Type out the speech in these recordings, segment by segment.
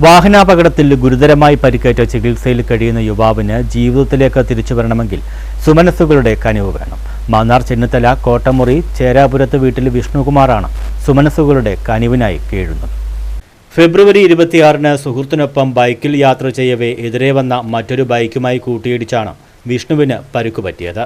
വാഹനാപകടത്തിൽ ഗുരുതരമായി പരിക്കേറ്റ ചികിത്സയിൽ കഴിയുന്ന യുവാവിന് ജീവിതത്തിലേക്ക് തിരിച്ചു വരണമെങ്കിൽ സുമനസ്സുകളുടെ കനിവ് വേണം. മാന്നാർ ചെന്നിത്തല കോട്ടമുറി ചേരാപുരത്ത് വീട്ടിൽ വിഷ്ണുകുമാറാണ് സുമനസ്സുകളുടെ കനിവിനായി കീഴുന്നത്. ഫെബ്രുവരി ഇരുപത്തിയാറിന് സുഹൃത്തിനൊപ്പം ബൈക്കിൽ യാത്ര ചെയ്യവേ എതിരെ വന്ന മറ്റൊരു ബൈക്കുമായി കൂട്ടിയിടിച്ചാണ് വിഷ്ണുവിന് പരുക്കുപറ്റിയത്.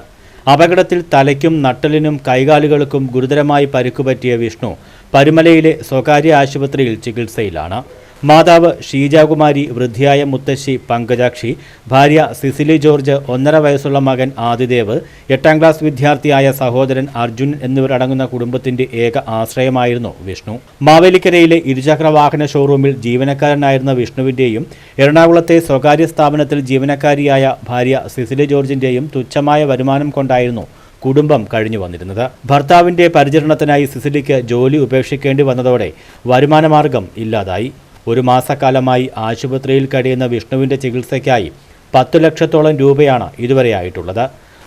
അപകടത്തിൽ തലയ്ക്കും നട്ടലിനും കൈകാലുകൾക്കും ഗുരുതരമായി പരുക്കുപറ്റിയ വിഷ്ണു പരുമലയിലെ സ്വകാര്യ ആശുപത്രിയിൽ ചികിത്സയിലാണ്. മാതാവ് ഷീജാകുമാരി വൃദ്ധിയായ മുത്തശ്ശി പങ്കജാക്ഷി ഭാര്യ സിസിലി ജോർജ് ഒന്നര വയസ്സുള്ള മകൻ ആദിദേവ് എട്ടാം ക്ലാസ് വിദ്യാർത്ഥിയായ സഹോദരൻ അർജുൻ എന്നിവരടങ്ങുന്ന കുടുംബത്തിന്റെ ഏക ആശ്രയമായിരുന്നു വിഷ്ണു. മാവേലിക്കരയിലെ ഇരുചക്ര വാഹന ഷോറൂമിൽ ജീവനക്കാരനായിരുന്ന വിഷ്ണുവിന്റെയും എറണാകുളത്തെ സ്വകാര്യ സ്ഥാപനത്തിൽ ജീവനക്കാരിയായ ഭാര്യ സിസിലി ജോർജിന്റെയും തുച്ഛമായ വരുമാനം കൊണ്ടായിരുന്നു കുടുംബം കഴിഞ്ഞു വന്നിരുന്നത്. ഭർത്താവിന്റെ പരിചരണത്തിനായി സിസിലിക്ക് ജോലി ഉപേക്ഷിക്കേണ്ടി വന്നതോടെ വരുമാനമാർഗം ഇല്ലാതായി. ഒരു മാസക്കാലമായി ആശുപത്രിയിൽ കഴിയുന്ന വിഷ്ണുവിന്റെ ചികിത്സയ്ക്കായി പത്തു ലക്ഷത്തോളം രൂപയാണ് ഇതുവരെയായിട്ടുള്ളത്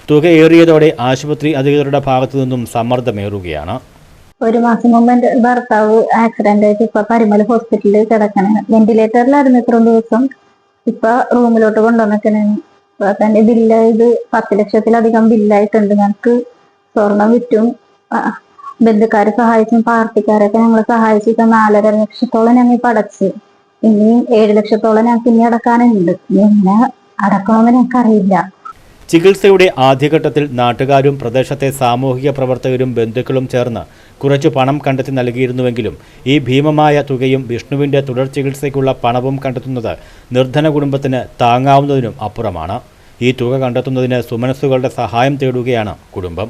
തുക ഏറിയതോടെ ആശുപത്രി അധികൃതരുടെ ഭാഗത്തു നിന്നും സമ്മർദ്ദമേറുകയാണ്. ഒരു മാസം മുമ്പ് എന്റെ ഭർത്താവ് ആക്സിഡന്റ് ആയിട്ട് ഇപ്പൊ പരിമല ഹോസ്പിറ്റലിൽ കിടക്കണേ. വെന്റിലേറ്ററിലായിരുന്നു ഇത്രയും ദിവസം. ഇപ്പൊ റൂമിലോട്ട് കൊണ്ടുവന്നിക്കണേ അപ്പൊ തന്റെ ബില്ലായത് പത്ത് ലക്ഷത്തിലധികം ബില്ലായിട്ടുണ്ട് ഞങ്ങൾക്ക് സ്വർണം വിറ്റും. ബന്ധുക്കാരെ സഹായിച്ചും പാർട്ടിക്കാരൊക്കെ ഞങ്ങളെ സഹായിച്ചിട്ട് നാലര ലക്ഷത്തോളം ഞങ്ങൾ ഇപ്പൊ അടച്ച് ഇനിയും ഏഴ് ലക്ഷത്തോളം ഞങ്ങൾക്ക് ഇനി അടക്കാനുണ്ട്. എങ്ങനെ അടക്കണമെന്ന് ഞങ്ങൾക്കറിയില്ല. ചികിത്സയുടെ ആദ്യഘട്ടത്തിൽ നാട്ടുകാരും പ്രദേശത്തെ സാമൂഹിക പ്രവർത്തകരും ബന്ധുക്കളും ചേർന്ന് കുറച്ചു പണം കണ്ടെത്തി നൽകിയിരുന്നുവെങ്കിലും ഈ ഭീമമായ തുകയും വിഷ്ണുവിന്റെ തുടർ ചികിത്സയ്ക്കുള്ള പണവും കണ്ടെത്തുന്നത് നിർധന കുടുംബത്തിന് താങ്ങാവുന്നതിനും അപ്പുറമാണ്. ഈ തുക കണ്ടെത്തുന്നതിന് സുമനസ്സുകളുടെ സഹായം തേടുകയാണ് കുടുംബം.